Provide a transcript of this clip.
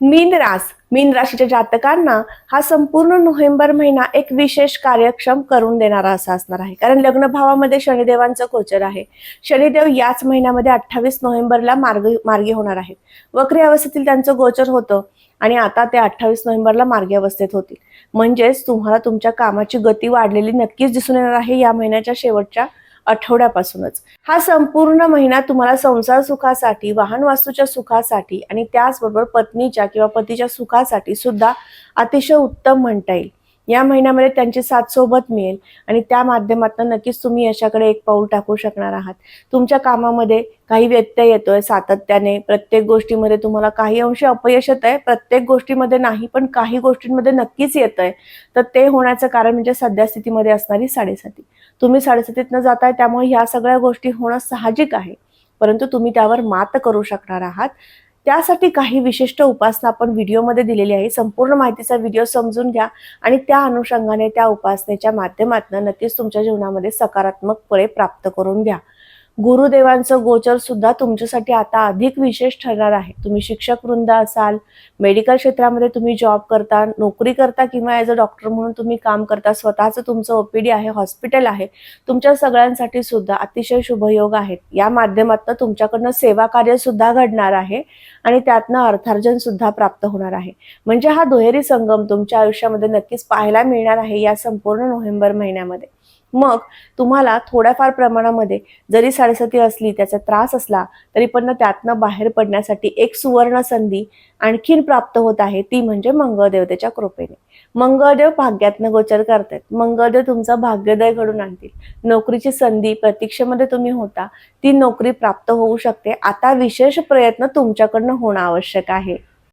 मीन रास मीन राशीच्या जातकांना हा संपूर्ण नोव्हेंबर महिना एक विशेष कार्यक्षम करून देणारा असा असणार आहे. कारण लग्न भावामध्ये शनिदेवांचं गोचर आहे. शनिदेव याच महिन्यामध्ये अठ्ठावीस नोव्हेंबरला मार्ग मार्गी होणार आहेत वक्री अवस्थेतील त्यांचं गोचर होतं आणि आता ते अठ्ठावीस नोव्हेंबरला मार्गी अवस्थेत होतील. म्हणजेच तुम्हाला तुमच्या कामाची गती वाढलेली नक्कीच दिसून येणार आहे या महिन्याच्या शेवटच्या आठवड्यापासूनच. हा संपूर्ण महिना तुम्हाला संसार सुखासाठी वाहन वास्तूच्या सुखासाठी आणि त्याचबरोबर पत्नीच्या किंवा पतीच्या सुखासाठी सुद्धा अतिशय उत्तम म्हणता येईल. या महिन्यामध्ये त्यांची साथ सोबत मिळेल. आणि त्या माध्यमातून नक्कीच तुम्ही यशाकडे एक पाऊल टाकू शकणार आहात. तुमच्या कामामध्ये काही व्यत्यय येतोय सातत्याने. प्रत्येक गोष्टीमध्ये तुम्हाला काही अंशी अपयश येत आहे प्रत्येक गोष्टीमध्ये नाही पण काही गोष्टींमध्ये नक्कीच येत आहे तर ते होण्याचं कारण म्हणजे सध्या स्थितीमध्ये असणारी साडेसाती. तुम्ही साडेसातीतनं न जाताय त्यामुळे ह्या सगळ्या गोष्टी होणं साहजिक आहे. परंतु तुम्ही त्यावर मात करू शकणार आहात. त्यासाठी काही विशिष्ट उपासना आपण व्हिडिओमध्ये दिलेली आहे. संपूर्ण माहितीचा व्हिडिओ समजून घ्या आणि त्या अनुषंगाने त्या उपासनेच्या माध्यमातून नक्कीच तुमच्या जीवनामध्ये सकारात्मक फळे प्राप्त करून घ्या. गुरुदेवांचं गोचर सुद्धा तुमच्यासाठी आता अधिक विशेष ठरणार आहे. तुम्ही शिक्षक वृंद असाल मेडिकल क्षेत्रामध्ये तुम्ही जॉब करता नोकरी करता किंवा ॲज अ डॉक्टर म्हणून तुम्ही काम करता स्वतःचं तुमचं ओपीडी आहे हॉस्पिटल आहे तुमच्या सगळ्यांसाठी सुद्धा अतिशय शुभयोग आहेत. या माध्यमातून तुमच्याकडनं सेवा कार्य सुद्धा घडणार आहे आणि त्यातनं अर्थार्जन सुद्धा प्राप्त होणार आहे. म्हणजे हा दुहेरी संगम तुमच्या आयुष्यामध्ये नक्कीच पाहायला मिळणार आहे या संपूर्ण नोव्हेंबर महिन्यामध्ये. मग तुम्हाला थोड्याफार प्रमाणामध्ये जरी साडेसाती असली त्याचा त्रास असला तरी पण त्यातनं बाहेर पडण्यासाठी एक सुवर्ण संधी आणखीन प्राप्त होत आहे. ती म्हणजे मंगळदेवतेच्या कृपेने. मंगळदेव भाग्यातनं गोचर करतात मंगळदेव तुमचं भाग्योदय घडून आणतील. नोकरीची संधी प्रतीक्षेमध्ये तुम्ही होता. ती नोकरी प्राप्त होऊ शकते. आता विशेष प्रयत्न तुमच्याकडनं होणं आवश्यक आहे.